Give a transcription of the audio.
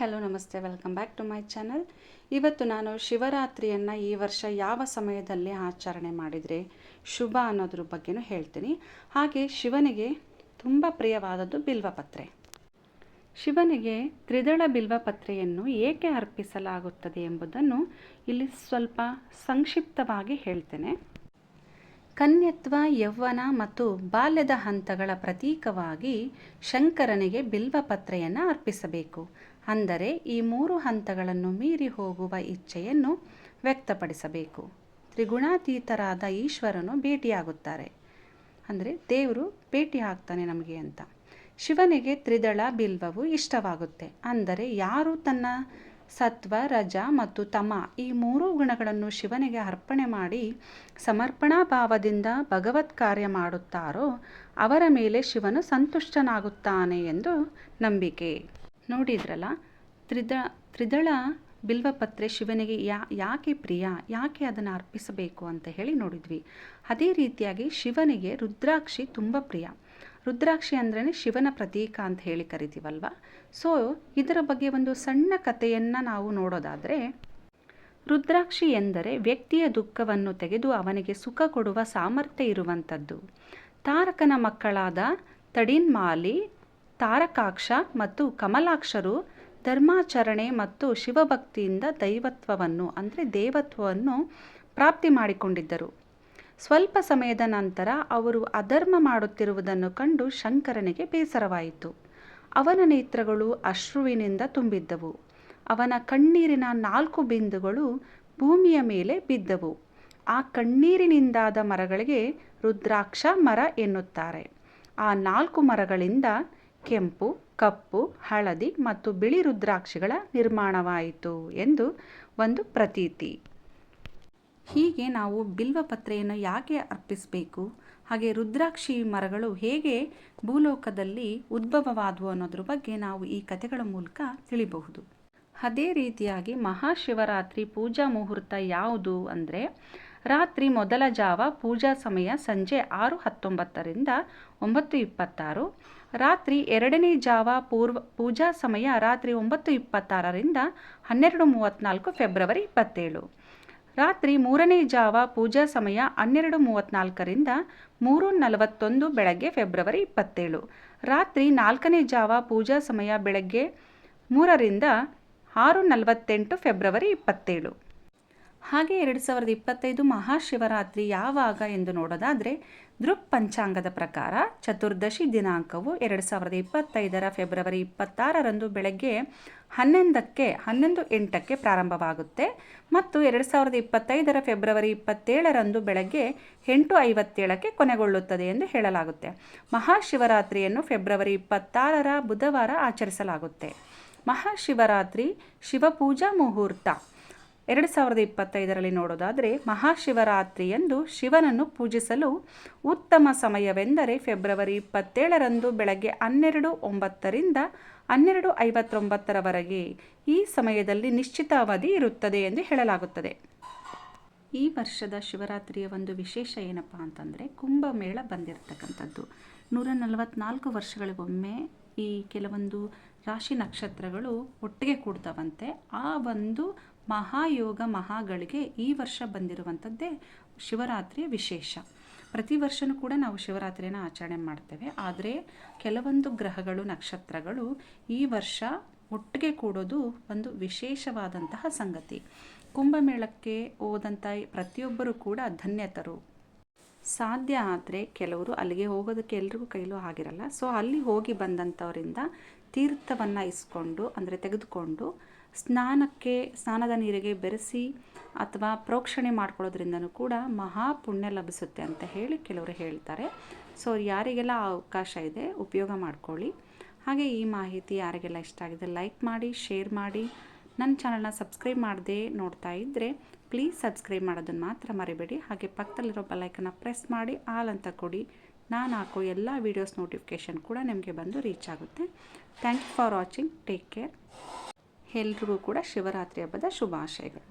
Hello, ನಮಸ್ತೆ. Welcome back to my channel. ಇವತ್ತು ನಾನು ಶಿವರಾತ್ರಿಯನ್ನು ಈ ವರ್ಷ ಯಾವ ಸಮಯದಲ್ಲಿ ಆಚರಣೆ ಮಾಡಿದರೆ ಶುಭ ಅನ್ನೋದ್ರ ಬಗ್ಗೆನೂ ಹೇಳ್ತೀನಿ. ಹಾಗೆ ಶಿವನಿಗೆ ತುಂಬ ಪ್ರಿಯವಾದದ್ದು ಬಿಲ್ವಪತ್ರೆ. ಶಿವನಿಗೆ ತ್ರಿದಳ ಬಿಲ್ವಪತ್ರೆಯನ್ನು ಏಕೆ ಅರ್ಪಿಸಲಾಗುತ್ತದೆ ಎಂಬುದನ್ನು ಇಲ್ಲಿ ಸ್ವಲ್ಪ ಸಂಕ್ಷಿಪ್ತವಾಗಿ ಹೇಳ್ತೇನೆ. ಕನ್ಯತ್ವ ಯೌವನ ಮತ್ತು ಬಾಲ್ಯದ ಹಂತಗಳ ಪ್ರತೀಕವಾಗಿ ಶಂಕರನಿಗೆ ಬಿಲ್ವಪತ್ರೆಯನ್ನು ಅರ್ಪಿಸಬೇಕು. ಅಂದರೆ ಈ ಮೂರು ಹಂತಗಳನ್ನು ಮೀರಿ ಹೋಗುವ ಇಚ್ಛೆಯನ್ನು ವ್ಯಕ್ತಪಡಿಸಬೇಕು. ತ್ರಿಗುಣಾತೀತರಾದ ಈಶ್ವರನು ಭೇಟಿಯಾಗುತ್ತಾರೆ. ಅಂದರೆ ದೇವರು ಭೇಟಿ ಆಗ್ತಾನೆ ನಮಗೆ ಅಂತ. ಶಿವನಿಗೆ ತ್ರಿದಳ ಬಿಲ್ವವು ಇಷ್ಟವಾಗುತ್ತೆ. ಅಂದರೆ ಯಾರು ತನ್ನ ಸತ್ವ, ರಜ ಮತ್ತು ತಮ ಈ ಮೂರೂ ಗುಣಗಳನ್ನು ಶಿವನಿಗೆ ಅರ್ಪಣೆ ಮಾಡಿ ಸಮರ್ಪಣಾ ಭಾವದಿಂದ ಭಗವತ್ ಕಾರ್ಯ ಮಾಡುತ್ತಾರೋ ಅವರ ಮೇಲೆ ಶಿವನು ಸಂತುಷ್ಟನಾಗುತ್ತಾನೆ ಎಂದು ನಂಬಿಕೆ. ನೋಡಿದ್ರಲ್ಲ? ತ್ರಿದ ತ್ರಿದಳ ಬಿಲ್ವಪತ್ರೆ ಶಿವನಿಗೆ ಯಾ, ಯಾಕೆ ಪ್ರಿಯ? ಯಾಕೆ ಅದನ್ನು ಅರ್ಪಿಸಬೇಕು ಅಂತ ಹೇಳಿ ನೋಡಿದ್ವಿ. ಅದೇ ರೀತಿಯಾಗಿ ಶಿವನಿಗೆ ರುದ್ರಾಕ್ಷಿ ತುಂಬ ಪ್ರಿಯ. ರುದ್ರಾಕ್ಷಿ ಅಂದ್ರೇ ಶಿವನ ಪ್ರತೀಕ ಅಂತ ಹೇಳಿ ಕರಿತೀವಲ್ವ? ಸೊ ಇದರ ಬಗ್ಗೆ ಒಂದು ಸಣ್ಣ ಕಥೆಯನ್ನು ನಾವು ನೋಡೋದಾದರೆ, ರುದ್ರಾಕ್ಷಿ ಎಂದರೆ ವ್ಯಕ್ತಿಯ ದುಃಖವನ್ನು ತೆಗೆದು ಅವನಿಗೆ ಸುಖ ಕೊಡುವ ಸಾಮರ್ಥ್ಯ ಇರುವಂಥದ್ದು. ತಾರಕನ ಮಕ್ಕಳಾದ ತಡಿನ್ಮಾಲಿ ತಾರಕಾಕ್ಷ ಮತ್ತು ಕಮಲಾಕ್ಷರು ಧರ್ಮಾಚರಣೆ ಮತ್ತು ಶಿವಭಕ್ತಿಯಿಂದ ದೈವತ್ವವನ್ನು, ಅಂದರೆ ದೇವತ್ವವನ್ನು ಪ್ರಾಪ್ತಿ ಮಾಡಿಕೊಂಡಿದ್ದರು. ಸ್ವಲ್ಪ ಸಮಯದ ನಂತರ ಅವರು ಅಧರ್ಮ ಮಾಡುತ್ತಿರುವುದನ್ನು ಕಂಡು ಶಂಕರನಿಗೆ ಬೇಸರವಾಯಿತು. ಅವನ ನೇತ್ರಗಳು ಅಶ್ರುವಿನಿಂದ ತುಂಬಿದ್ದವು. ಅವನ ಕಣ್ಣೀರಿನ ನಾಲ್ಕು ಬಿಂದುಗಳು ಭೂಮಿಯ ಮೇಲೆ ಬಿದ್ದವು. ಆ ಕಣ್ಣೀರಿನಿಂದಾದ ಮರಗಳಿಗೆ ರುದ್ರಾಕ್ಷ ಮರ ಎನ್ನುತ್ತಾರೆ. ಆ ನಾಲ್ಕು ಮರಗಳಿಂದ ಕೆಂಪು, ಕಪ್ಪು, ಹಳದಿ ಮತ್ತು ಬಿಳಿ ರುದ್ರಾಕ್ಷಿಗಳ ನಿರ್ಮಾಣವಾಯಿತು ಎಂದು ಒಂದು ಪ್ರತೀತಿ. ಹೀಗೆ ನಾವು ಬಿಲ್ವಪತ್ರೆಯನ್ನು ಯಾಕೆ ಅರ್ಪಿಸಬೇಕು? ಹಾಗೆ ರುದ್ರಾಕ್ಷಿ ಮರಗಳು ಹೇಗೆ ಭೂಲೋಕದಲ್ಲಿ ಉದ್ಭವವಾದವು ಅನ್ನೋದ್ರ ಬಗ್ಗೆ ನಾವು ಈ ಕಥೆಗಳ ಮೂಲಕ ತಿಳಿಬಹುದು. ಅದೇ ರೀತಿಯಾಗಿ ಮಹಾಶಿವರಾತ್ರಿ ಪೂಜಾ ಮುಹೂರ್ತ ಯಾವುದು ಅಂದರೆ, ರಾತ್ರಿ ಮೊದಲ ಜಾವ ಪೂಜಾ ಸಮಯ ಸಂಜೆ ಆರು ಹತ್ತೊಂಬತ್ತರಿಂದ ಒಂಬತ್ತು ಇಪ್ಪತ್ತಾರು ರಾತ್ರಿ ಎರಡನೇ ಜಾವ ಪೂರ್ವ ಪೂಜಾ ಸಮಯ ರಾತ್ರಿ ಒಂಬತ್ತು ಇಪ್ಪತ್ತಾರರಿಂದ ಹನ್ನೆರಡು ಮೂವತ್ತ್ನಾಲ್ಕು ಫೆಬ್ರವರಿ ಇಪ್ಪತ್ತೇಳು. ರಾತ್ರಿ ಮೂರನೇ ಜಾವ ಪೂಜಾ ಸಮಯ ಹನ್ನೆರಡು ಮೂವತ್ತ್ನಾಲ್ಕರಿಂದ ಮೂರು ನಲವತ್ತೊಂದು ಬೆಳಗ್ಗೆ ಫೆಬ್ರವರಿ ಇಪ್ಪತ್ತೇಳು. ರಾತ್ರಿ ನಾಲ್ಕನೇ ಜಾವ ಪೂಜಾ ಸಮಯ ಬೆಳಗ್ಗೆ ಮೂರರಿಂದ ಆರು ನಲವತ್ತೆಂಟು ಫೆಬ್ರವರಿ ಇಪ್ಪತ್ತೇಳು. ಹಾಗೆ ಎರಡು ಸಾವಿರದ ಇಪ್ಪತ್ತೈದು ಮಹಾಶಿವರಾತ್ರಿ ಯಾವಾಗ ಎಂದು ನೋಡೋದಾದರೆ ದೃಕ್ ಪಂಚಾಂಗದ ಪ್ರಕಾರ ಚತುರ್ದಶಿ ದಿನಾಂಕವು ಎರಡು ಸಾವಿರದ ಇಪ್ಪತ್ತೈದರ ಫೆಬ್ರವರಿ ಇಪ್ಪತ್ತಾರರಂದು ಬೆಳಗ್ಗೆ ಹನ್ನೊಂದಕ್ಕೆ, ಹನ್ನೊಂದು ಎಂಟಕ್ಕೆ ಪ್ರಾರಂಭವಾಗುತ್ತೆ ಮತ್ತು ಎರಡು ಸಾವಿರದ ಇಪ್ಪತ್ತೈದರ ಫೆಬ್ರವರಿ ಇಪ್ಪತ್ತೇಳರಂದು ಬೆಳಗ್ಗೆ ಎಂಟು ಐವತ್ತೇಳಕ್ಕೆ ಕೊನೆಗೊಳ್ಳುತ್ತದೆ ಎಂದು ಹೇಳಲಾಗುತ್ತೆ. ಮಹಾಶಿವರಾತ್ರಿಯನ್ನು ಫೆಬ್ರವರಿ ಇಪ್ಪತ್ತಾರರ ಬುಧವಾರ ಆಚರಿಸಲಾಗುತ್ತೆ. ಮಹಾಶಿವರಾತ್ರಿ ಶಿವಪೂಜಾ ಮುಹೂರ್ತ. ಎರಡು ಸಾವಿರದ ಇಪ್ಪತ್ತೈದರಲ್ಲಿ ನೋಡೋದಾದರೆ ಮಹಾಶಿವರಾತ್ರಿಯಂದು ಶಿವನನ್ನು ಪೂಜಿಸಲು ಉತ್ತಮ ಸಮಯವೆಂದರೆ ಫೆಬ್ರವರಿ ಇಪ್ಪತ್ತೇಳರಂದು ಬೆಳಗ್ಗೆ ಹನ್ನೆರಡು ಒಂಬತ್ತರಿಂದ ಹನ್ನೆರಡು ಐವತ್ತೊಂಬತ್ತರವರೆಗೆ ಈ ಸಮಯದಲ್ಲಿ ನಿಶ್ಚಿತ ಅವಧಿ ಇರುತ್ತದೆ ಎಂದು ಹೇಳಲಾಗುತ್ತದೆ. ಈ ವರ್ಷದ ಶಿವರಾತ್ರಿಯ ಒಂದು ವಿಶೇಷ ಏನಪ್ಪ ಅಂತಂದರೆ ಕುಂಭಮೇಳ ಬಂದಿರತಕ್ಕಂಥದ್ದು. ನೂರ ನಲವತ್ತ್ನಾಲ್ಕು ವರ್ಷಗಳಿಗೊಮ್ಮೆ ಈ ಕೆಲವೊಂದು ರಾಶಿ ನಕ್ಷತ್ರಗಳು ಒಟ್ಟಿಗೆ ಕೂಡ್ತವಂತೆ ಆ ಒಂದು ಮಹಾಯೋಗ ಮಹಾಗಳಿಗೆ ಈ ವರ್ಷ ಬಂದಿರುವಂಥದ್ದೇ ಶಿವರಾತ್ರಿಯ ವಿಶೇಷ. ಪ್ರತಿ ವರ್ಷನೂ ಕೂಡ ನಾವು ಶಿವರಾತ್ರಿಯನ್ನು ಆಚರಣೆ ಮಾಡ್ತೇವೆ. ಆದರೆ ಕೆಲವೊಂದು ಗ್ರಹಗಳು, ನಕ್ಷತ್ರಗಳು ಈ ವರ್ಷ ಒಟ್ಟಿಗೆ ಕೂಡೋದು ಒಂದು ವಿಶೇಷವಾದಂತಹ ಸಂಗತಿ. ಕುಂಭಮೇಳಕ್ಕೆ ಹೋದಂಥ ಪ್ರತಿಯೊಬ್ಬರೂ ಕೂಡ ಧನ್ಯತರು. ಸಾಧ್ಯ ಆದರೆ ಕೆಲವರು ಅಲ್ಲಿಗೆ ಹೋಗೋದಕ್ಕೆ ಎಲ್ರಿಗೂ ಕೈಲೂ ಆಗಿರಲ್ಲ. ಸೊ ಅಲ್ಲಿ ಹೋಗಿ ಬಂದಂಥವರಿಂದ ತೀರ್ಥವನ್ನು ಇಸ್ಕೊಂಡು, ಅಂದರೆ ತೆಗೆದುಕೊಂಡು ಸ್ನಾನಕ್ಕೆ, ಸ್ನಾನದ ನೀರಿಗೆ ಬೆರೆಸಿ ಅಥವಾ ಪ್ರೋಕ್ಷಣೆ ಮಾಡ್ಕೊಳ್ಳೋದ್ರಿಂದನೂ ಕೂಡ ಮಹಾಪುಣ್ಯ ಲಭಿಸುತ್ತೆ ಅಂತ ಹೇಳಿ ಕೆಲವರು ಹೇಳ್ತಾರೆ. ಸೊ ಯಾರಿಗೆಲ್ಲ ಅವಕಾಶ ಇದೆ, ಉಪಯೋಗ ಮಾಡ್ಕೊಳ್ಳಿ. ಹಾಗೆ ಈ ಮಾಹಿತಿ ಯಾರಿಗೆಲ್ಲ ಇಷ್ಟ ಆಗಿದೆ ಲೈಕ್ ಮಾಡಿ ಶೇರ್ ಮಾಡಿ. ನನ್ನ ಚಾನಲ್ನ ಸಬ್ಸ್ಕ್ರೈಬ್ ಮಾಡದೆ ನೋಡ್ತಾ ಇದ್ದರೆ ಪ್ಲೀಸ್ ಸಬ್ಸ್ಕ್ರೈಬ್ ಮಾಡೋದನ್ನು ಮಾತ್ರ ಮರಿಬೇಡಿ. ಹಾಗೆ ಪಕ್ಕದಲ್ಲಿರೋ ಬೆಲ್ಲೈಕನ್ನ ಪ್ರೆಸ್ ಮಾಡಿ ಆಲ್ ಅಂತ ಕೊಡಿ. ನಾನು ಹಾಕೋ ಎಲ್ಲ ವೀಡಿಯೋಸ್ ನೋಟಿಫಿಕೇಷನ್ ಕೂಡ ನಿಮಗೆ ಬಂದು ರೀಚ್ ಆಗುತ್ತೆ. Thank you for watching take care ಎಲ್ರಿಗೂ ಕೂಡ ಶಿವರಾತ್ರಿ ಹಬ್ಬದ ಶುಭಾಶಯಗಳು.